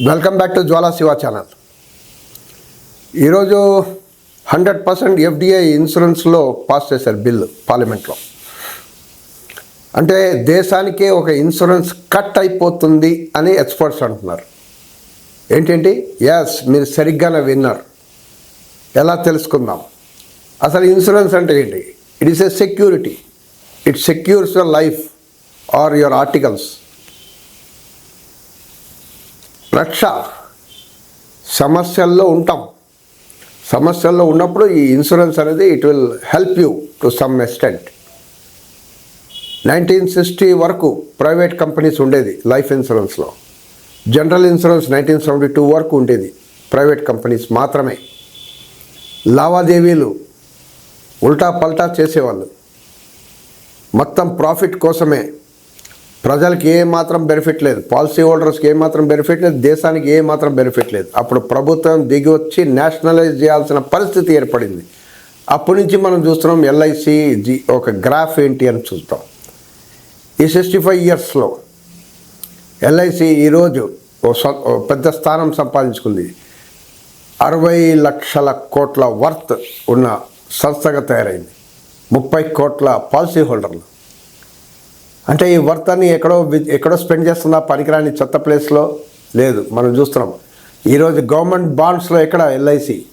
Welcome back to Jwala Shiva channel. ఈరోజు hundred percent FDI ఇన్సూరెన్స్లో pass చేశారు bill పార్లమెంట్లో. అంటే దేశానికే ఒక ఇన్సూరెన్స్ కట్ అయిపోతుంది అని ఎక్స్పర్ట్స్ అంటున్నారు. ఏంటంటే? ఎస్ మీరు సరిగ్గానే విన్నారు. ఎలా తెలుసుకుందాం? అసలు ఇన్సూరెన్స్ అంటే ఏంటి? It is a security it secures your life or your articles రక్ష సమస్యల్లో ఉంటాం. సమస్యల్లో ఉన్నప్పుడు ఈ ఇన్సూరెన్స్ అనేది it will help you to some extent. Nineteen sixty వరకు ప్రైవేట్ కంపెనీస్ ఉండేది లైఫ్ ఇన్సూరెన్స్లో general insurance nineteen seventy two వరకు ఉండేది ప్రైవేట్ కంపెనీస్ మాత్రమే. లావాదేవీలు ఉల్టా పల్టా చేసేవాళ్ళు. మొత్తం ప్రాఫిట్ కోసమే ప్రజలకి ఏ మాత్రం బెనిఫిట్ లేదు. పాలసీ హోల్డర్స్కి ఏ మాత్రం బెనిఫిట్ లేదు. దేశానికి ఏ మాత్రం బెనిఫిట్ లేదు. అప్పుడు ప్రభుత్వం దిగి వచ్చి నేషనలైజ్ చేయాల్సిన పరిస్థితి ఏర్పడింది. అప్పటి నుంచి మనం చూస్తున్నాం ఎల్ఐసి జి ఒక గ్రాఫ్ ఏంటి అని చూస్తాం ఈ సిక్స్టీ ఫైవ్ ఇయర్స్లో ఎల్ఐసి ఈరోజు ఓ పెద్ద స్థానం సంపాదించుకుంది. అరవై లక్షల కోట్ల వర్త్ ఉన్న సంస్థగా తయారైంది. ముప్పై కోట్ల పాలసీ హోల్డర్లు అంటే ఈ వర్తాన్ని ఎక్కడో వి- ఎక్కడో స్పెండ్ చేస్తుందా పనికిరాని చెత్త ప్లేస్లో లేదు. మనం చూస్తున్నాం. ఈరోజు గవర్నమెంట్ బాండ్స్లో ఎక్కడ ఎల్ఐసి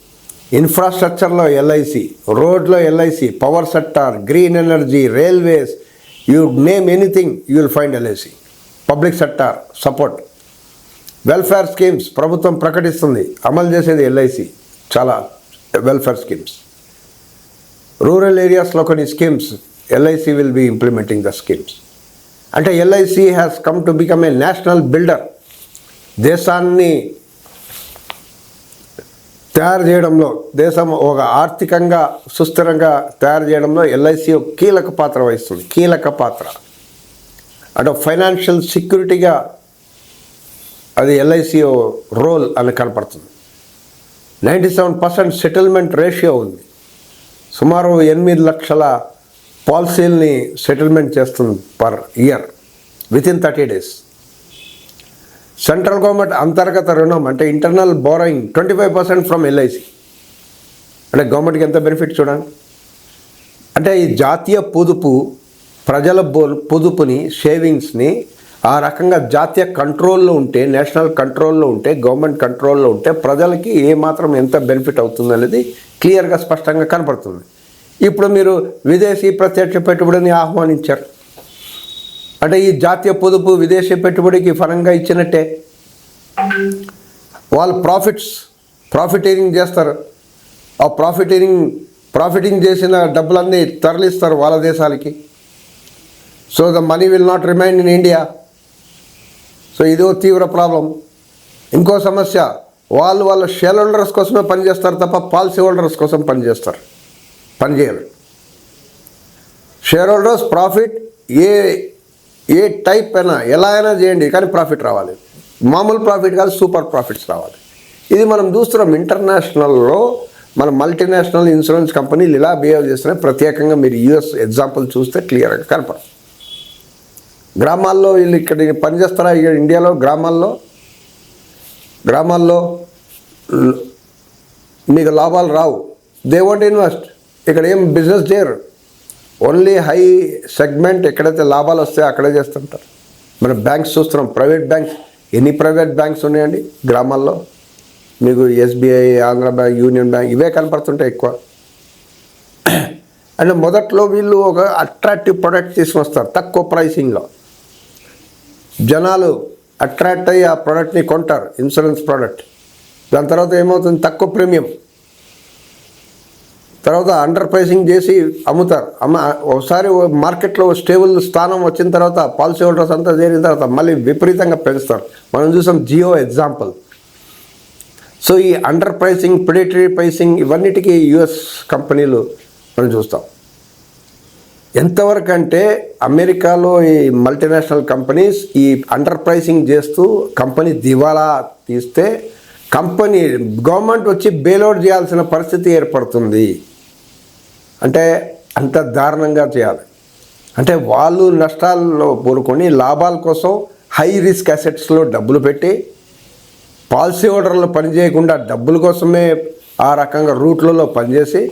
ఇన్ఫ్రాస్ట్రక్చర్లో ఎల్ఐసి రోడ్లో LIC power sector green energy railways you name anything you will find LIC public sector support. Welfare schemes ప్రభుత్వం ప్రకటిస్తుంది. అమలు చేసేది ఎల్ఐసి చాలా వెల్ఫేర్ స్కీమ్స్. రూరల్ ఏరియాస్లో కొన్ని schemes LIC will be implementing the schemes. అంటే LIC has come to become a national builder దేశాన్ని తయారు చేయడంలో దేశం ఒక ఆర్థికంగా సుస్థిరంగా తయారు చేయడంలో ఎల్ఐసి ఒక కీలక పాత్ర వహిస్తుంది. కీలక పాత్ర. అంటే ఫైనాన్షియల్ సెక్యూరిటీగా అది ఎల్ఐసి రోల్ అని కనపడుతుంది. Ninety seven percent settlement ratio ఉంది. సుమారు ఎనిమిది లక్షల పాలసీల్ని సెటిల్మెంట్ చేస్తుంది per year within thirty days central government అంతర్గత రుణం అంటే internal borrowing twenty five percent from LIC అంటే గవర్నమెంట్కి ఎంత బెనిఫిట్ చూడండి. అంటే ఈ జాతీయ పొదుపు ప్రజల బో పొదుపుని సేవింగ్స్ని ఆ రకంగా జాతీయ కంట్రోల్లో ఉంటే నేషనల్ కంట్రోల్లో ఉంటే గవర్నమెంట్ కంట్రోల్లో ఉంటే ప్రజలకి ఏ మాత్రం ఎంత బెనిఫిట్ అవుతుంది అనేది క్లియర్గా స్పష్టంగా కనపడుతుంది. ఇప్పుడు మీరు విదేశీ ప్రత్యక్ష పెట్టుబడిని ఆహ్వానించారు. అంటే ఈ జాతీయ పొదుపు విదేశీ పెట్టుబడికి ఫలంగా ఇచ్చినట్టే. వాళ్ళు ప్రాఫిట్స్ ప్రాఫిటీరింగ్ చేస్తారు. ఆ ప్రాఫిటీరింగ్ ప్రాఫిటింగ్ చేసిన డబ్బులన్నీ తరలిస్తారు వాళ్ళ దేశాలకి. So the money will not remain in India so ఇదో తీవ్ర ప్రాబ్లం. ఇంకో సమస్య వాళ్ళు వాళ్ళ షేర్ హోల్డర్స్ కోసమే పనిచేస్తారు తప్ప పాలసీ హోల్డర్స్ కోసం పనిచేస్తారు. పనిచేయాలి షేర్ హోల్డర్స్ ప్రాఫిట్ ఏ ఏ టైప్ అయినా ఎలా అయినా చేయండి కానీ ప్రాఫిట్ రావాలి. మామూలు ప్రాఫిట్ కాదు సూపర్ ప్రాఫిట్స్ రావాలి. ఇది మనం చూస్తున్నాం ఇంటర్నేషనల్లో మన మల్టీనేషనల్ ఇన్సూరెన్స్ కంపెనీలు ఇలా బిహేవ్ చేస్తున్నాయి ప్రత్యేకంగా మీరు యూఎస్ ఎగ్జాంపుల్ చూస్తే క్లియర్గా కనపడదు గ్రామాల్లో వీళ్ళు ఇక్కడ పనిచేస్తారా ఇక్కడ ఇండియాలో గ్రామాల్లో గ్రామాల్లో మీకు లాభాలు రావు. దే వాంట్ ఇన్వెస్ట్ ఇక్కడ ఏం బిజినెస్ చేయరు. ఓన్లీ హై సెగ్మెంట్ ఎక్కడైతే లాభాలు వస్తాయో అక్కడే చేస్తుంటారు. మనం బ్యాంక్స్ చూస్తున్నాం ప్రైవేట్ బ్యాంక్స్ ఎన్ని ప్రైవేట్ బ్యాంక్స్ ఉన్నాయండి గ్రామాల్లో? మీకు SBI Andhra bank union bank ఇవే కనపడుతుంటాయి ఎక్కువ. అంటే మొదట్లో వీళ్ళు ఒక అట్రాక్టివ్ ప్రొడక్ట్ తీసుకొస్తారు తక్కువ ప్రైసింగ్లో జనాలు అట్రాక్ట్ అయ్యి ఆ ప్రోడక్ట్ని కొంటారు ఇన్సూరెన్స్ ప్రోడక్ట్ దాని తర్వాత ఏమవుతుంది? తక్కువ ప్రీమియం తర్వాత అండర్ ప్రైసింగ్ చేసి అమ్ముతారు. అమ్మ ఒకసారి మార్కెట్లో స్టేబుల్ స్థానం వచ్చిన తర్వాత పాలసీ హోల్డర్స్ అంతా చేరిన తర్వాత మళ్ళీ విపరీతంగా పెంచుతారు. మనం చూసాం జియో ఎగ్జాంపుల్ సో ఈ అండర్ ప్రైసింగ్ ప్రిడేటరీ ప్రైసింగ్ ఇవన్నిటికీ యుఎస్ కంపెనీలు మనం చూస్తాం. ఎంతవరకు అంటే అమెరికాలో ఈ మల్టీనేషనల్ కంపెనీస్ ఈ అండర్ ప్రైసింగ్ చేస్తూ కంపెనీ దివాలా తీస్తే కంపెనీ గవర్నమెంట్ వచ్చి బెయిల్అవుట్ చేయాల్సిన పరిస్థితి ఏర్పడుతుంది. అంటే అంత దారుణంగా చేయాలి. అంటే వాళ్ళు నష్టాల్లో పూనుకొని లాభాల కోసం హై రిస్క్ అసెట్స్లో డబ్బులు పెట్టి పాలసీ హోల్డర్లు పనిచేయకుండా డబ్బుల కోసమే ఆ రకంగా రూట్లలో పనిచేసి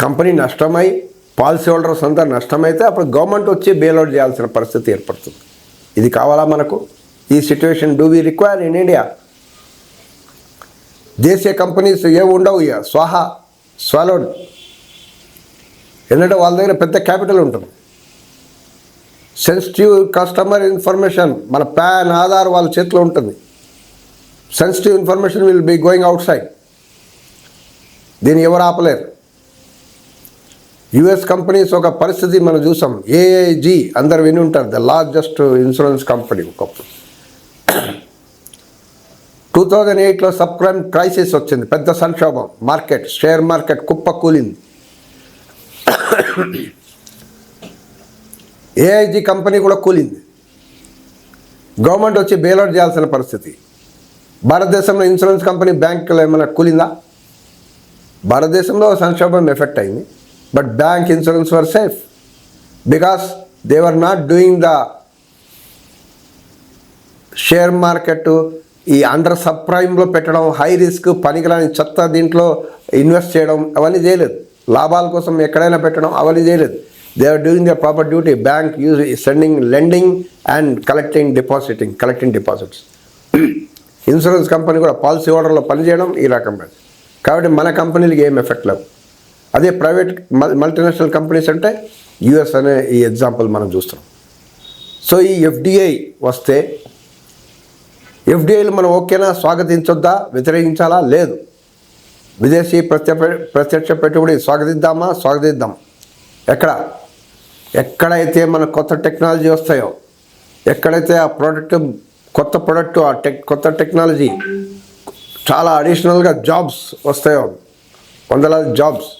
కంపెనీ నష్టమై పాలసీ హోల్డర్స్ అంతా నష్టమైతే అప్పుడు గవర్నమెంట్ వచ్చి బెయిల్అవుట్ చేయాల్సిన పరిస్థితి ఏర్పడుతుంది. ఇది కావాలా మనకు? ఈ situation do we require in India? దేశీయ కంపెనీస్ ఏమి ఉండవు ఇక. స్వాహా స్వాలోడ్ ఎందుకంటే వాళ్ళ దగ్గర పెద్ద క్యాపిటల్ ఉంటుంది. సెన్సిటివ్ కస్టమర్ ఇన్ఫర్మేషన్ మన ప్యాన్ ఆధార్ వాళ్ళ చేతిలో ఉంటుంది. Sensitive information will be going outside దీన్ని ఎవరు ఆపలేరు? యుఎస్ కంపెనీస్ ఒక పరిస్థితి మనం చూసాం. ఏఐజీ అందరు విని ఉంటారు. ద లార్జెస్ట్ ఇన్సూరెన్స్ కంపెనీ ఒకప్పుడు టూ థౌజండ్ ఎయిట్లో సబ్ క్రైమ్ క్రైసిస్ వచ్చింది. పెద్ద సంక్షోభం. మార్కెట్ షేర్ మార్కెట్ కుప్ప కూలింది ఏఐజీ కంపెనీ కూడా కూలింది. గవర్నమెంట్ వచ్చి బెయిలౌట్ చేయాల్సిన పరిస్థితి. భారతదేశంలో ఇన్సూరెన్స్ కంపెనీ బ్యాంకులు ఏమైనా కూలిందా? భారతదేశంలో సంక్షోభం ఎఫెక్ట్ అయింది. But bank insurance were safe because they were not doing the share market ఈ అండర్ సబ్ ప్రైమ్లో పెట్టడం హై రిస్క్ పనికిరాని చెత్త దీంట్లో ఇన్వెస్ట్ చేయడం అవన్నీ చేయలేదు. లాభాల కోసం ఎక్కడైనా పెట్టడం అవన్నీ చేయలేదు. They are doing the proper duty bank use sending lending and collecting depositing collecting deposits insurance company కూడా పాలసీ హోల్డర్లో పనిచేయడం ఈ రకమైన కాబట్టి మన కంపెనీలకి ఏం ఎఫెక్ట్ లేవు. అదే ప్రైవేట్ మల్టీనేషనల్ కంపెనీస్ అంటే యుఎస్ అనే ఈ ఎగ్జాంపుల్ మనం చూస్తున్నాం. సో ఈ ఎఫ్డిఐ వస్తే ఎఫ్డిఐలు మనం ఓకేనా? స్వాగతించొద్దా? వ్యతిరేకించాలా? లేదు. విదేశీ ప్రత్యక్ష ప్రత్యక్ష పెట్టుబడి స్వాగతిద్దామా? స్వాగతిద్దాం. ఎక్కడ? ఎక్కడైతే మన కొత్త టెక్నాలజీ వస్తాయో ఎక్కడైతే ఆ ప్రోడక్ట్ కొత్త ప్రోడక్ట్ ఆ టెక్ కొత్త టెక్నాలజీ చాలా అడిషనల్గా జాబ్స్ వస్తాయో వందలాది జాబ్స్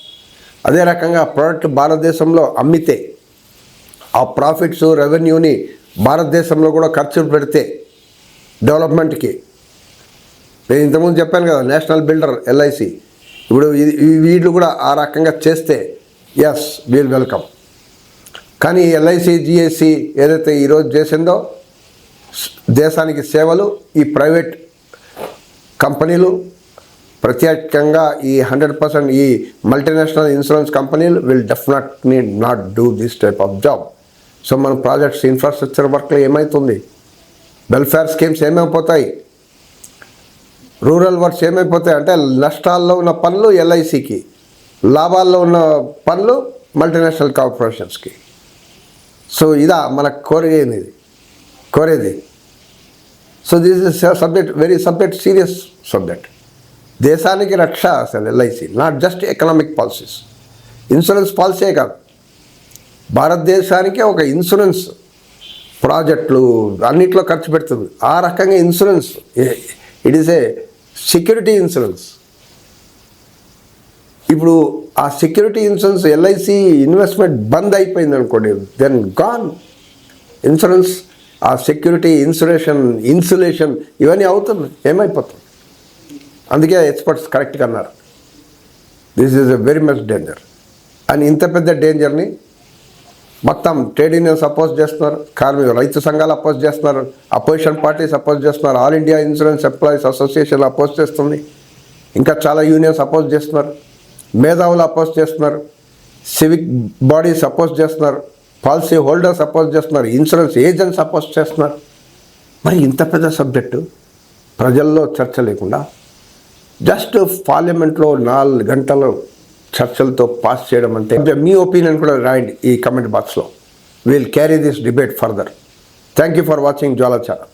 అదే రకంగా ప్రోడక్ట్ భారతదేశంలో అమ్మితే ఆ ప్రాఫిట్స్ రెవెన్యూని భారతదేశంలో కూడా ఖర్చు పెడితే డెవలప్మెంట్కి నేను ఇంతకుముందు చెప్పాను కదా నేషనల్ బిల్డర్ ఎల్ఐసి ఇప్పుడు ఇది- వీళ్ళు కూడా ఆ రకంగా చేస్తే ఎస్ వీల్ వెల్కమ్ కానీ ఎల్ఐసి జిఎస్సి ఏదైతే ఈరోజు చేసిందో దేశానికి సేవలు ఈ ప్రైవేట్ కంపెనీలు ప్రత్యేకంగా ఈ హండ్రెడ్ పర్సెంట్ ఈ మల్టీనేషనల్ ఇన్సూరెన్స్ కంపెనీలు will definitely not do this type of job so మన ప్రాజెక్ట్స్ ఇన్ఫ్రాస్ట్రక్చర్ వర్క్లో ఏమవుతుంది వెల్ఫేర్ స్కీమ్స్ ఏమైపోతాయి రూరల్ వర్క్స్ ఏమైపోతాయి అంటే నష్టాల్లో ఉన్న పనులు ఎల్ఐసికి లాభాల్లో ఉన్న పనులు మల్టీనేషనల్ కార్పొరేషన్స్కి. సో ఇదా మన కోరేది ఇది. కోరేది. So this is subject very subject serious subject దేశానికి రక్ష అసలు LIC not just economic policies insurance పాలసీయే కాదు. భారతదేశానికి ఒక ఇన్సూరెన్స్ ప్రాజెక్టులు అన్నిట్లో ఖర్చు పెడుతుంది. ఆ రకంగా insurance it is a security insurance ఇప్పుడు ఆ సెక్యూరిటీ ఇన్సూరెన్స్ ఎల్ఐసి ఇన్వెస్ట్మెంట్ బంద్ అయిపోయింది అనుకోండి దెన్ గాన్ ఇన్సూరెన్స్ ఆ సెక్యూరిటీ ఇన్సులేషన్ ఇన్సులేషన్ ఇవన్నీ అవుతుంది ఏమైపోతుంది అందుకే ఎక్స్పర్ట్స్ కరెక్ట్గా అన్నారు. This is a very much danger అని ఇంత పెద్ద డేంజర్ని మొత్తం ట్రేడ్ యూనియన్స్ అపోజ్ చేస్తున్నారు కార్మిక రైతు సంఘాలు అపోజ్ చేస్తున్నారు అపోజిషన్ పార్టీస్ అపోజ్ చేస్తున్నారు all India insurance employees association oppose చేస్తుంది. ఇంకా చాలా యూనియన్స్ అపోజ్ చేస్తున్నారు మేధావులు అపోజ్ చేస్తున్నారు సివిక్ బాడీస్ అపోజ్ చేస్తున్నారు పాలసీ హోల్డర్స్ అపోజ్ చేస్తున్నారు ఇన్సూరెన్స్ ఏజెంట్స్ అపోజ్ చేస్తున్నారు. మరి ఇంత పెద్ద సబ్జెక్టు ప్రజల్లో చర్చ లేకుండా జస్ట్ పార్లమెంట్లో నాలుగు గంటలు చర్చలతో పాస్ చేయడం అంటే మీ ఒపీనియన్ కూడా రాయండి ఈ కమెంట్ బాక్స్లో. Will carry this debate further thank you for watching Jwala channel